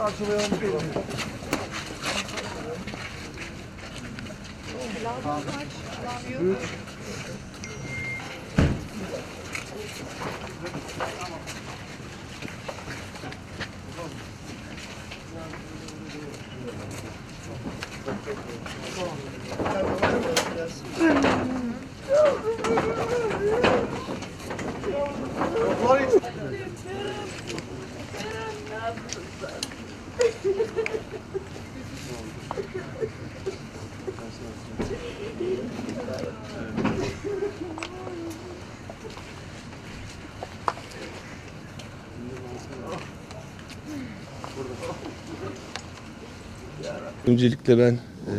karşılayalım. Doktor Öncelikle ben e,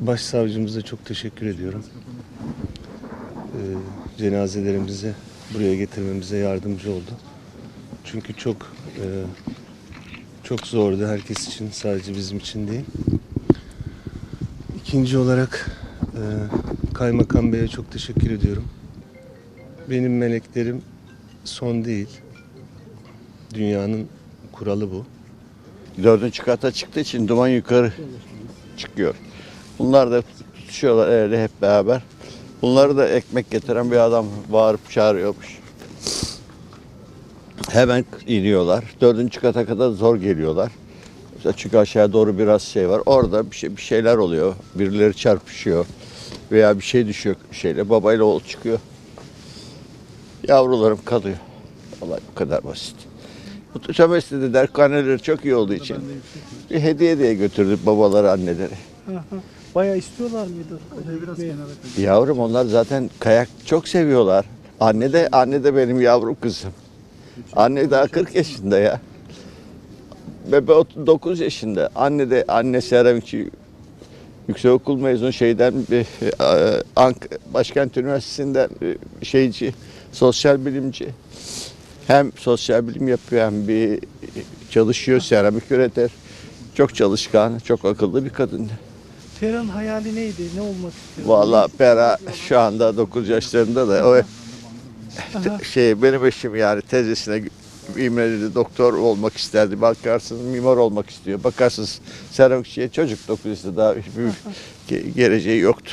başsavcımıza çok teşekkür ediyorum. E, cenazelerimizi buraya getirmemize yardımcı oldu. Çünkü çok e, çok zordu herkes için, sadece bizim için değil. İkinci olarak e, Kaymakam Bey'e çok teşekkür ediyorum. Benim meleklerim son değil. Dünyanın kuralı bu. Dördüncü kata çıktığı için duman yukarı çıkıyor. Bunlar da tutuşuyorlar öyle hep beraber. Bunları da ekmek getiren bir adam bağırıp çağırıyormuş. Hemen iniyorlar. Dördüncü kata kadar zor geliyorlar. Çünkü aşağıya doğru biraz şey var. Orada bir, şey, bir şeyler oluyor. Birileri çarpışıyor. Veya bir şey düşüyor şeyle. Babayla oğul çıkıyor. Yavrularım kalıyor. Olay bu kadar basit. Bu Çamesli'de dershaneleri çok iyi olduğu için bir hediye diye götürdük babaları anneleri. Bayağı istiyorlar mıydı? Biraz Yavrum onlar zaten kayak çok seviyorlar. Anne de anne de benim yavrum kızım. Anne daha 40 yaşında ya. Bebe 39 yaşında. Anne de anne seramikçi yüksekokul mezunu şeyden bir e, Ank Başkent Üniversitesi'nden bir şeyci, sosyal bilimci. Hem sosyal bilim yapıyor hem bir çalışıyor, seramik üretir. Çok çalışkan, çok akıllı bir kadın. Ferhan hayali neydi? Ne olmak istiyordu? Vallahi Pera şu anda 9 yaşlarında da o şey benim eşim yani teyzesine İmreli'de doktor olmak isterdi. Bakarsınız mimar olmak istiyor. Bakarsınız seramikçiye çocuk 9 yaşında daha hiçbir ge- geleceği yoktu.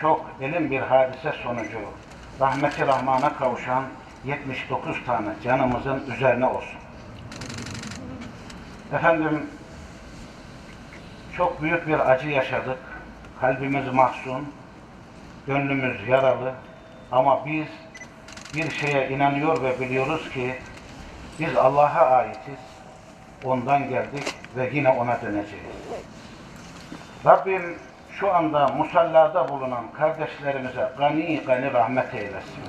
çok elin bir hadise sonucu rahmeti rahmana kavuşan 79 tane canımızın üzerine olsun. Efendim çok büyük bir acı yaşadık. Kalbimiz mahzun, gönlümüz yaralı ama biz bir şeye inanıyor ve biliyoruz ki biz Allah'a aitiz. Ondan geldik ve yine ona döneceğiz. Rabbim şu anda musallada bulunan kardeşlerimize gani gani rahmet eylesin.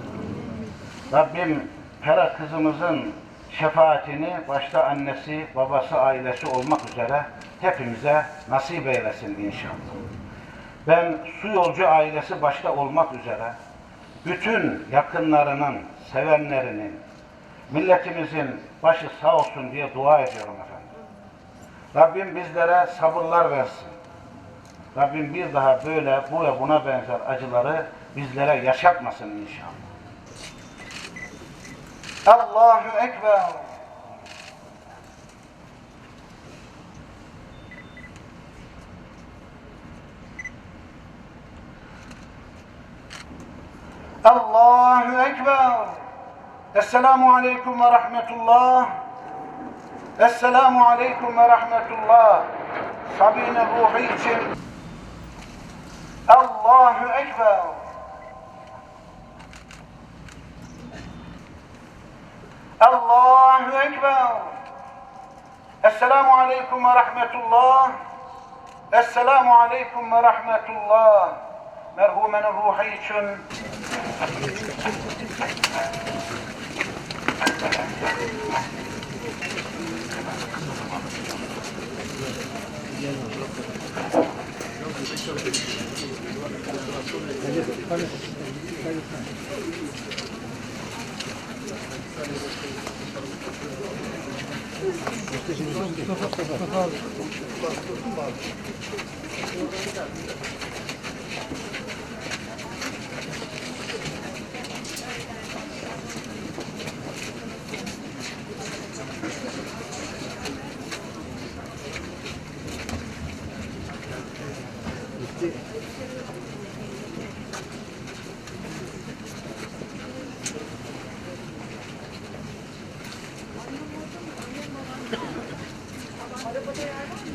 Rabbim Pera kızımızın şefaatini başta annesi, babası, ailesi olmak üzere hepimize nasip eylesin inşallah. Ben su yolcu ailesi başta olmak üzere bütün yakınlarının, sevenlerinin, milletimizin başı sağ olsun diye dua ediyorum efendim. Rabbim bizlere sabırlar versin. Rabbim bir daha böyle bu ve buna benzer acıları bizlere yaşatmasın inşallah. Allahu Ekber. Allahu Ekber. Esselamu Aleyküm ve Rahmetullah. Esselamu Aleyküm ve Rahmetullah. Sabi'nin ruhu için Allahu Allahu Ekber. Esselamu Aleyküm ve Rahmetullah. Esselamu Aleyküm ve Rahmetullah. Merhumenin ruhu için. Thank you. Mustafa, Mustafa, Yeah.